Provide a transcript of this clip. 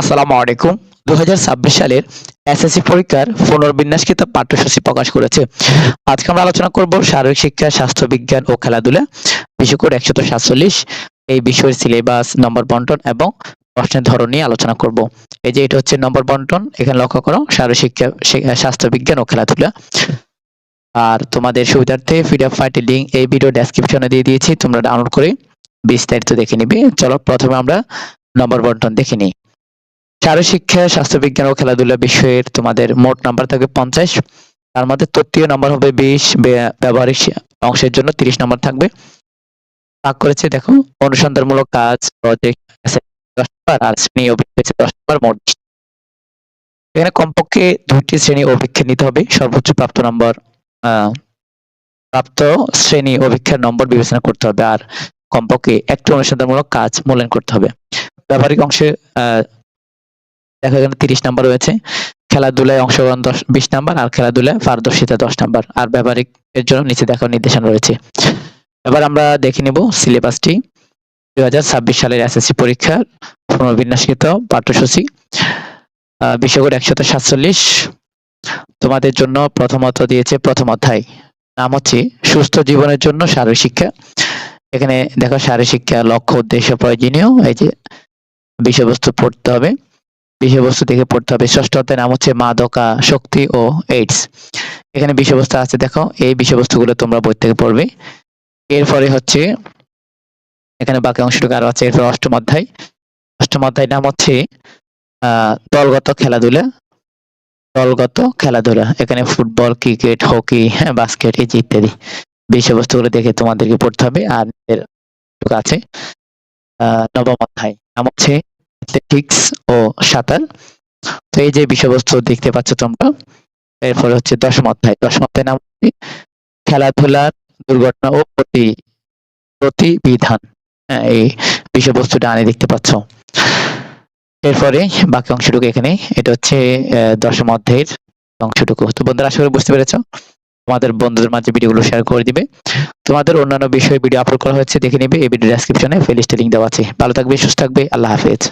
আসসালামু আলাইকুম। দু হাজার ছাব্বিশ সালের এসএসসি পরীক্ষার পুনর্বিন্যাসকৃত পাঠ্যসূচি প্রকাশ করেছে। আজকে আমরা আলোচনা করব শারীরিক শিক্ষা, স্বাস্থ্য বিজ্ঞান ও খেলাধুলা। বিশেষ করে একশত সাতচল্লিশ, এই বিষয়ের সিলেবাস, নম্বর বন্টন এবং প্রশ্নের ধরন নিয়ে আলোচনা করব। এই যে এটা হচ্ছে নম্বর বন্টন, এখানে লক্ষ্য করো শারীরিক শিক্ষা স্বাস্থ্য বিজ্ঞান ও খেলাধুলা। আর তোমাদের সুবিধার্থে পিডিএফ ফাইলটি লিঙ্ক এই ভিডিও ডেসক্রিপশনে দিয়ে দিয়েছি, তোমরা ডাউনলোড করে বিস্তারিত দেখে নিবে। চলো প্রথমে আমরা নম্বর বন্টন দেখে নিই। শারীরিক শিক্ষা স্বাস্থ্য বিজ্ঞান ও খেলাধুলা বিষয়ের তোমাদের মোট নাম্বার থাকবে পঞ্চাশ। তার মধ্যে তৃতীয় নাম্বার হবে বিশ ব্যবহারিক অংশের জন্য তিরিশ নাম্বার থাকবে। ভাগ করেছে দেখো অনুসন্ধানমূলক কাজ প্রজেক্ট আর শ্রেণি অভিক্ষেপ দশ মোট এখানে কমপক্ষে দুইটি শ্রেণি অভিক্ষেপ নিতে হবে। সর্বোচ্চ প্রাপ্ত নম্বর প্রাপ্ত শ্রেণি অভিক্ষার নম্বর বিবেচনা করতে হবে। আর কমপক্ষে একটি অনুসন্ধানমূলক কাজ মূল্যায়ন করতে হবে। ব্যবহারিক অংশে আহ, দেখো এখানে তিরিশ নাম্বার রয়েছে। খেলাধুলায় অংশগ্রহণ দশ, বিশ নাম্বার আর খেলাধুলায় পারদর্শিতা দশ নাম্বার। আর ব্যবহারিক এর জন্য নিচে দেখো নির্দেশনা রয়েছে। এবার আমরা দেখে নিব সিলেবাসটি। দুই হাজার ছাব্বিশ সালের এসএসসি পরীক্ষার পুনর্বিন্যাসকৃত পাঠ্যসূচি। বিষয়গুলো একশত সাতচল্লিশ। তোমাদের জন্য প্রথমত দিয়েছে প্রথম অধ্যায়। নাম হচ্ছে সুস্থ জীবনের জন্য শারীরিক শিক্ষা। এখানে দেখো শারীরিক শিক্ষা লক্ষ্য, উদ্দেশ্য, প্রয়োজনীয়। এই যে বিষয়বস্তু পড়তে হবে। বিষয়বস্তু দেখে পড়তে হবে। ষষ্ঠ অধ্যায়ের নাম হচ্ছে মাদকা, শক্তি ও এইডস এখানে বিষয়বস্তু আছে, দেখো। এই বিষয়বস্তুগুলো তোমরা বই থেকে পড়বে। এরপরে হচ্ছে, এখানে বাকি অংশটুকু আরও আছে, এরপর অষ্টম অধ্যায়। অষ্টম অধ্যায় নাম হচ্ছে দলগত খেলাধুলা। দলগত খেলাধুলা। এখানে ফুটবল, ক্রিকেট, হকি হ্যাঁ বাস্কেট, এই ইত্যাদি বিষয়বস্তুগুলো দেখে তোমাদেরকে পড়তে হবে। আর আছে। নবম অধ্যায়। নাম হচ্ছে অ্যাথলেটিক্স ও সাঁতার তো এই যে বিষয়বস্তু দেখতে পাচ্ছ তোমরা এরপরে হচ্ছে দশম অধ্যায়। দশম অধ্যায় নাম খেলাধুলার দুর্ঘটনা ও প্রতি প্রতিবিধান। হ্যাঁ, এই বিষয়বস্তুটা আনে দেখতে পাচ্ছ। এরপরে বাকি অংশটুকু এখানে এটা হচ্ছে দশম অধ্যায়ের অংশটুকু। তো বন্ধুরা আশা করি বুঝতে পেরেছ। তোমাদের বন্ধুদের মাঝে ভিডিওগুলো শেয়ার করে দিবে। তোমাদের অন্যান্য বিষয়ে ভিডিও আপলোড করা হয়েছে দেখে নিবে। এই ভিডিও ডেসক্রিপশনে প্লেলিস্টে লিংক দেওয়া আছে। ভালো থাকবে সুস্থ থাকবে আল্লাহ হাফেজ।